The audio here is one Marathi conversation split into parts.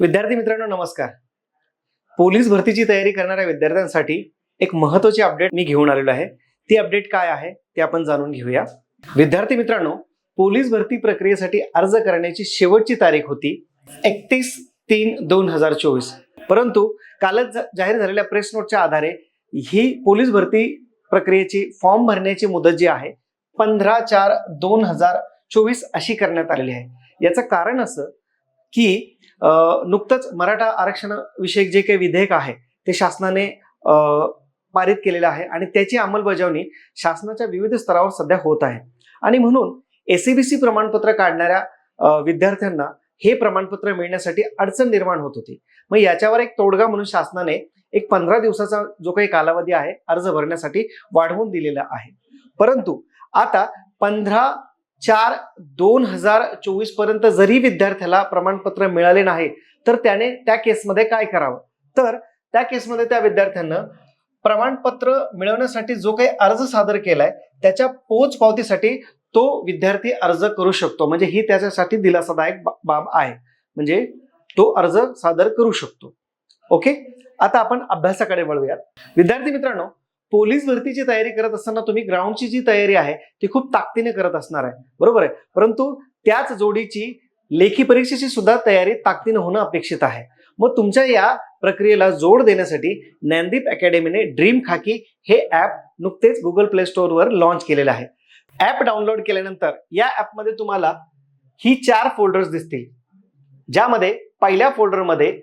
विद्यार्थी मित्रांनो नमस्कार. पोलीस भरतीची तयारी करणाऱ्या विद्यार्थ्यांसाठी एक महत्वाची अपडेट मी घेऊन आलेलो आहे. ती अपडेट काय आहे ते आपण जाणून घेऊया. विद्यार्थी मित्रांनो पोलीस भरती प्रक्रियेसाठी अर्ज करण्याची शेवटची तारीख होती एकतीस तीन दोन हजार चोवीस. परंतु कालच जाहीर झालेल्या प्रेस नोटच्या आधारे ही पोलीस भरती प्रक्रियेची फॉर्म भरण्याची मुदत जी आहे पंधरा चार दोन हजार चोवीस अशी करण्यात आलेली आहे. याचं कारण असं की नुकतंच मराठा आरक्षणविषयक जे काही विधेयक आहे ते शासनाने पारित केलेलं आहे आणि त्याची अंमलबजावणी शासनाच्या विविध स्तरावर सध्या होत आहे. आणि म्हणून एसीबीसी प्रमाणपत्र काढणाऱ्या विद्यार्थ्यांना हे प्रमाणपत्र मिळण्यासाठी अडचण निर्माण होत होती. मग याच्यावर एक तोडगा म्हणून शासनाने एक पंधरा दिवसाचा जो काही कालावधी आहे अर्ज भरण्यासाठी वाढवून दिलेला आहे. परंतु आता पंधरा चार दोन हजार चोवीसपर्यंत जरी विद्यार्थ्याला प्रमाणपत्र मिळाले नाही तर त्याने त्या केसमध्ये काय करावं? तर त्या केसमध्ये त्या विद्यार्थ्यांना प्रमाणपत्र मिळवण्यासाठी जो काही अर्ज सादर केलाय त्याच्या पोच पावतीसाठी तो विद्यार्थी अर्ज करू शकतो. म्हणजे ही त्याच्यासाठी दिलासादायक बाब आहे. म्हणजे तो अर्ज सादर करू शकतो. ओके? आता आपण अभ्यासाकडे वळूयात. विद्यार्थी मित्रांनो पोलीस भरतीची तयारी करत असताना तुम्ही ग्राउंडची जी तयारी आहे ती खूप ताकदीने करत असणार आहे. बरोबर आहे? परंतु त्याच जोडीची लेखी परीक्षेची सुद्धा तयारी ताकदीने होणं अपेक्षित आहे. मग तुमच्या या प्रक्रियेला जोड देण्यासाठी ज्ञानदीप अकॅडमीने ड्रीम खाकी हे ऍप नुकतेच गुगल प्ले स्टोअरवर लॉन्च केलेलं आहे. ऍप डाउनलोड केल्यानंतर या ऍपमध्ये तुम्हाला ही चार फोल्डर्स दिसतील. ज्यामध्ये पहिल्या फोल्डरमध्ये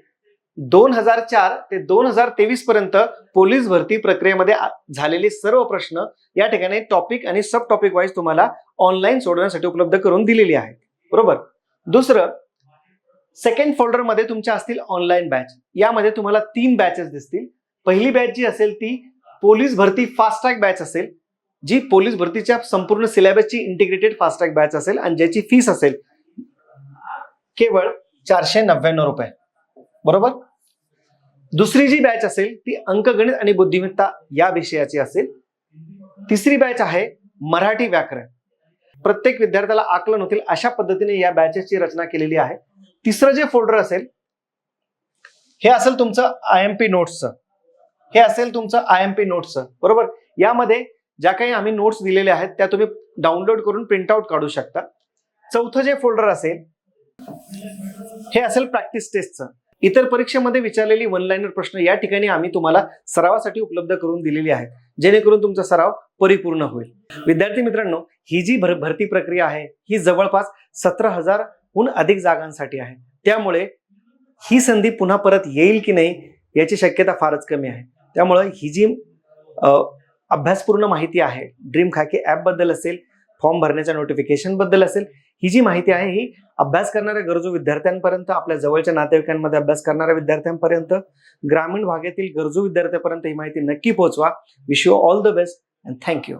दोन हजार चार ते दोन हजार तेवीस पर्यंत पोलीस भरती प्रक्रियेमध्ये झालेले सर्व प्रश्न या ठिकाणी टॉपिक आणि सब टॉपिक वाईज तुम्हाला ऑनलाईन सोडवण्यासाठी उपलब्ध करून दिलेली आहेत. बरोबर? दुसरं सेकंड फोल्डरमध्ये तुमच्या असतील ऑनलाईन बॅच यामध्ये तुम्हाला तीन बॅचेस दिसतील. पहिली बॅच जी असेल ती पोलीस भरती फास्ट ट्रॅक बॅच असेल जी पोलीस भरतीच्या संपूर्ण सिलेबसची इंटिग्रेटेड फास्ट ट्रॅक बॅच असेल आणि ज्याची फीस असेल केवळ चारशे नव्याण्णव रुपये. बरोबर? दुसरी जी बॅच असेल ती अंकगणित आणि बुद्धिमत्ता या विषयाची असेल. तिसरी बॅच आहे मराठी व्याकरण. प्रत्येक विद्यार्थ्याला आकलन होतील अशा पद्धतीने या बॅचेसची रचना केलेली आहे. तिसरं जे फोल्डर असेल हे असेल तुमचं आय एम पी नोट्सचं हे असेल तुमचं आय एम पी नोट्सचं बरोबर? यामध्ये ज्या काही आम्ही नोट्स दिलेल्या आहेत त्या तुम्ही डाउनलोड करून प्रिंटआउट काढू शकता. चौथं जे फोल्डर असेल हे असेल प्रॅक्टिस टेस्टचं इतर परीक्षेमध्ये विचारलेली वन लाईनर प्रश्न या ठिकाणी आम्ही तुम्हाला सरावासाठी उपलब्ध करून दिलेली आहेत. जेणेकरून तुमचा सराव परिपूर्ण होईल. विद्यार्थी मित्रांनो ही जी भर भरती प्रक्रिया आहे ही जवळपास सतरा हजारहून अधिक जागांसाठी आहे. त्यामुळे ही संधी पुन्हा परत येईल की नाही याची शक्यता फारच कमी आहे. त्यामुळे ही जी अभ्यासपूर्ण माहिती आहे ड्रीम खाकी ॲपबद्दल असेल फॉर्म भरण्याच्या नोटिफिकेशनबद्दल असेल ही जी माहिती आहे ही अभ्यास करणाऱ्या गरजू विद्यार्थ्यांपर्यंत आपल्या जवळच्या नातेवाईकांमध्ये अभ्यास करणाऱ्या विद्यार्थ्यांपर्यंत ग्रामीण भागातील गरजू विद्यार्थ्यांपर्यंत ही माहिती नक्की पोहोचवा. Wish you all the best and thank you